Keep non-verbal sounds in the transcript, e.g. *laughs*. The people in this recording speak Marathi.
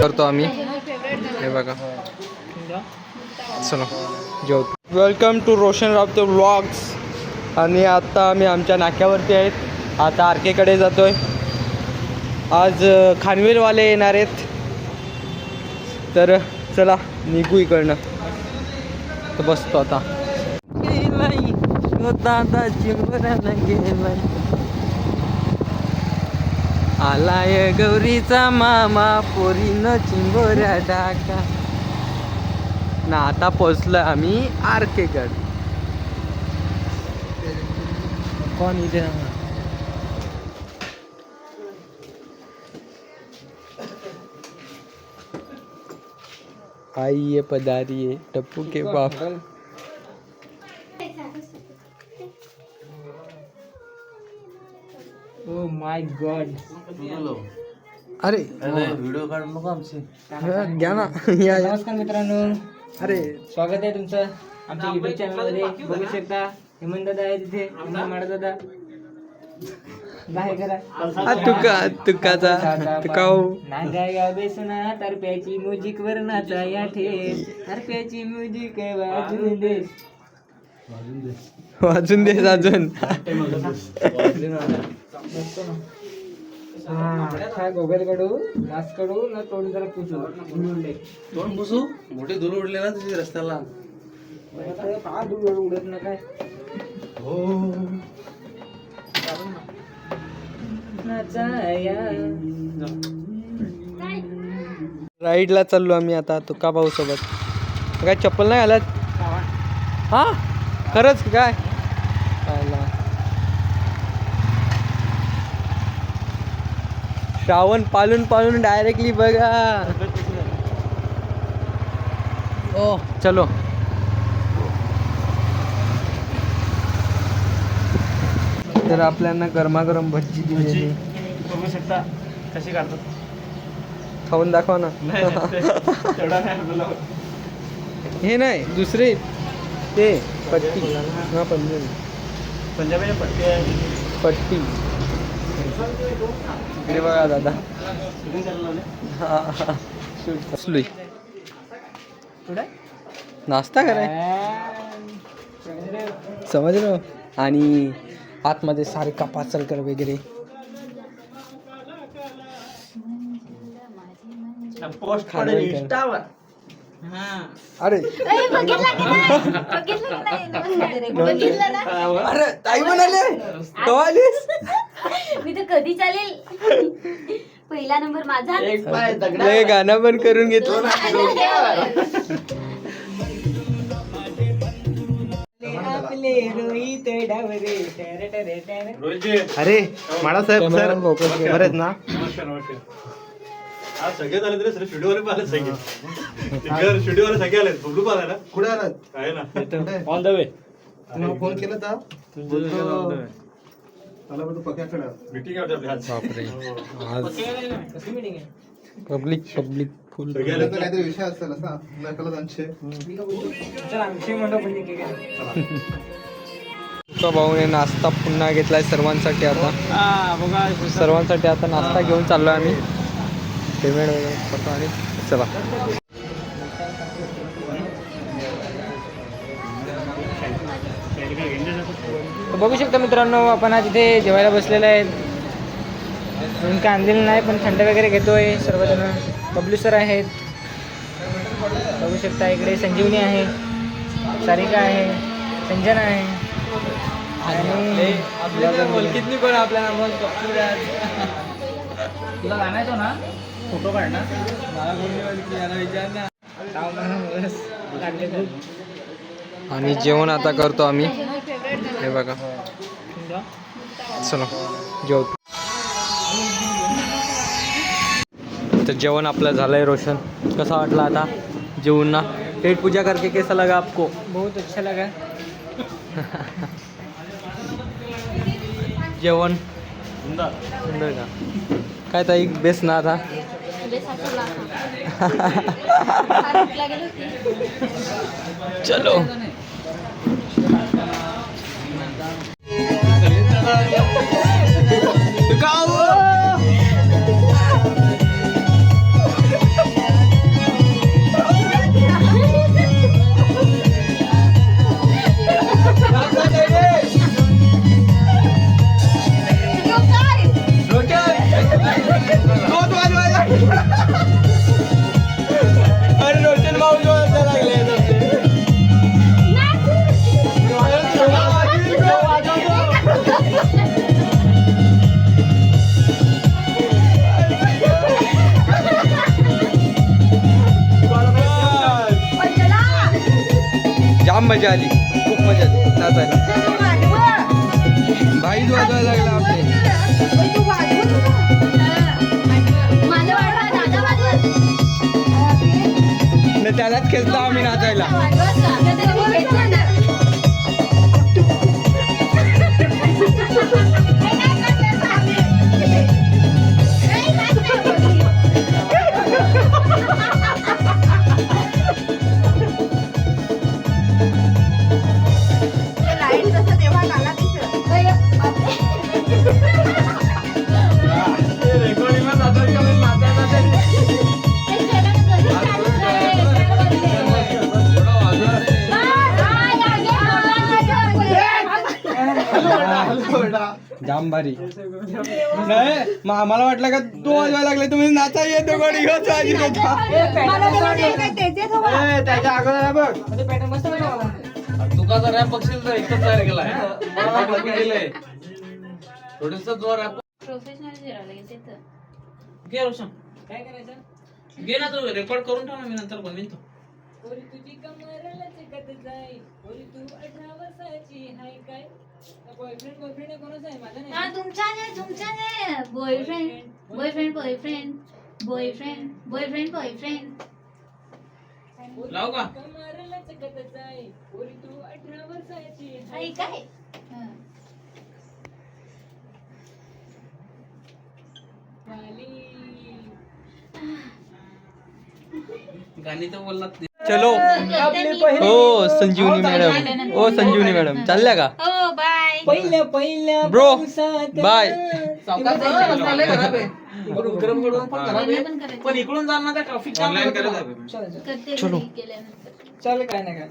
करतो आम्ही. हे बघा. चलो. जेव welcome to Roshan Rawate vlogs आणि आत्ता आम्ही आमच्या नाक्यावरती आहेत. आता आरकेकडे जातोय. आज खानवीरवाले येणार आहेत. तर चला निघू इकडनं. तर बसतो आता. दादा आलाय गौरीचा मामा पोरीनं चिंबोऱ्या टाका ना आता पोचलोय आम्ही आरकेगड. कोण इथे? आई ये पदारी ये टप्पू के बाप. ओ माय गॉड अरे. व्हिडिओ काढू नको आमचे. हा, घ्या ना. *laughs* या या. नमस्कार मित्रांनो. अरे. स्वागत आहे तुमचं आमच्या युट्यूब चॅनलमध्ये. बघू शकता हेमंत दादा आहे तिथे. माडा दादा. बाहेर करा. आ, तुका तुकाचा तुका हो. नागा या बेसना तारप्याची म्युझिक वर नाचा या ठेस. तारप्याची म्युझिक वाजून दे. वाजून देस अजून *laughs* काय गोगल कडू मास्क कडू ना तोंड जरा पुसू. उडले तोंड बसू मोठे धूर उडले ना तुझ्या रस्त्याला. का दूर उडत ना काय. नाचाया राईडला चाललो आम्ही आता तुका भाऊ सोबत काय चप्पल नाही घालत? हा? खरंच काय आला. श्रावण पालून पालून डायरेक्टली बघा. ओ चलो. तर आपल्याला गरमागरम बघू शकता कशी काढतो खाऊन दाखवा ना. हे नाही दुसरे. ते पट्टी. हा पंजाबी पट्टी पट्टी. इकडे बघा दादा. पुढे नाश्ता कराय. समजलं आणि आतमध्ये सारे कपाचलकर वगैरे. पोस्ट खानवेलकर. अरे. अरे ताई म्हणाले. तो आलीस? मी तर कधी चालेल? पहिला नंबर माझा. गाणं पण करून घेतलं टेरे अरे सर focus कर. बरेच ना. आज सगळे झाले तरी आले सगळे. स्टुडिओ वाले सगळे आले बबलू पण आला ना. कुठे आलात? आहे ना. ऑन द वे तुम्हाला फोन केला होता? बापरे. आज कसली मीटिंग आहे? पब्लिक पब्लिक फुल काहीतरी विषय असेल असा. तुका भाऊने नाश्ता पुन्हा घेतलाय सर्वांसाठी आता. हा बघा सर्वांसाठी आता नाश्ता घेऊन चाललोय आम्ही. पेमेंट वगैरे करतो आणि चला. बघू शकता मित्रांनो आपण आज इथे जेवायला बसलेले आहेत म्हणून काय आणलेलं नाही पण थंड वगैरे घेतोय. सर्वजण बबलू सर आहेत. बघू शकता इकडे संजीवनी आहे सारिका आहे संजना आहे. आणि किती पण आपल्याला मग तुला गाण्याचो ना? फोटो काढणार मला आणि जेवण आता करतो आम्ही. हे बघा. चलो. जेवतो. तर जेवण आपलं झालंय रोशन. कसा वाटला आता? जेवण ना? पेट पूजा करके कैसा लगा आपको? बहुत अच्छा लगा. जेवण? सुंदर का? काय ताई बेस्ट ना आता? *laughs* चलो. जाम *laughs* मजा आली. खूप मजा आली. नाचायला भाईच वाजवायला लागला आपले. त्यालाच खेचला आम्ही नाचायला. जाम भारी नाही आम्हाला वाटलं का तू वाजवायला लागले तुम्ही नाचा येतो होता. ए, त्याच्या अगोदर आहे बघ. पॅटर्न मस्त वाटला मला. तुका जर रॅप बघशील तर एकच तयार मला केलंय थोडस जो रॅप प्रोफेशनल जिरावलं घे रोशन. काय करायचं? घे ना तू रेकॉर्ड करून ठेव ना मी नंतर बनवीन तो. हा नाही तुमच्या नाही. तुमच्या नाही boyfriend boyfriend boyfriend boyfriend boyfriend boyfriend लाव का? कमर लचकत जाई. ओरी तू अठरा वर्षाची आई काय? गाणी तर बोललात. चलो. हो संजीवनी मॅडम. हो संजीवनी मॅडम. चालल्या का? हो बाय. पहिल्या पहिल्या पण इकडून जाणार ट्रॅफिक करते घरी गेल्यानंतर. चालेल काय नाही काय